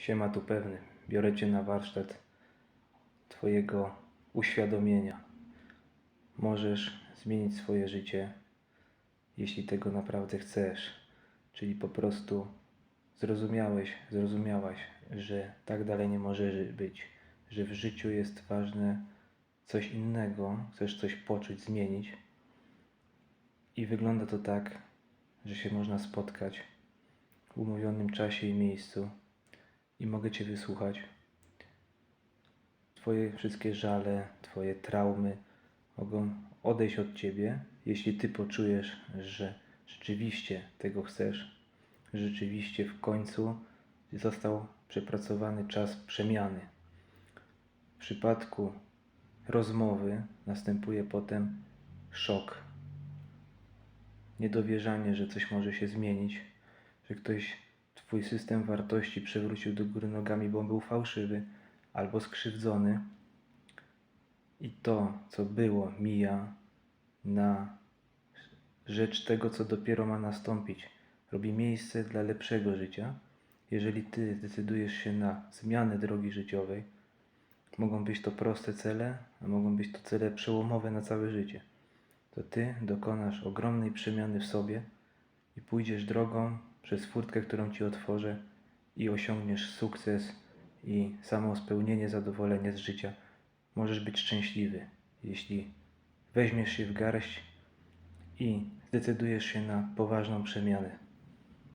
Siema tu pewny. Biorę Cię na warsztat Twojego uświadomienia. Możesz zmienić swoje życie, jeśli tego naprawdę chcesz. Czyli po prostu zrozumiałeś, zrozumiałaś, że tak dalej nie może być, że w życiu jest ważne coś innego, chcesz coś poczuć, zmienić. I wygląda to tak, że się można spotkać w umówionym czasie i miejscu i mogę Cię wysłuchać. Twoje wszystkie żale, Twoje traumy mogą odejść od Ciebie, jeśli Ty poczujesz, że rzeczywiście tego chcesz, rzeczywiście w końcu został przepracowany czas przemiany. W przypadku rozmowy następuje potem szok, niedowierzanie, że coś może się zmienić, że ktoś Twój system wartości przewrócił do góry nogami, bo był fałszywy albo skrzywdzony. I to, co było, mija na rzecz tego, co dopiero ma nastąpić. Robi miejsce dla lepszego życia. Jeżeli Ty zdecydujesz się na zmianę drogi życiowej, mogą być to proste cele, a mogą być to cele przełomowe na całe życie. To Ty dokonasz ogromnej przemiany w sobie i pójdziesz drogą przez furtkę, którą Ci otworzę i osiągniesz sukces i samo spełnienie, zadowolenie z życia. Możesz być szczęśliwy, jeśli weźmiesz się w garść i zdecydujesz się na poważną przemianę.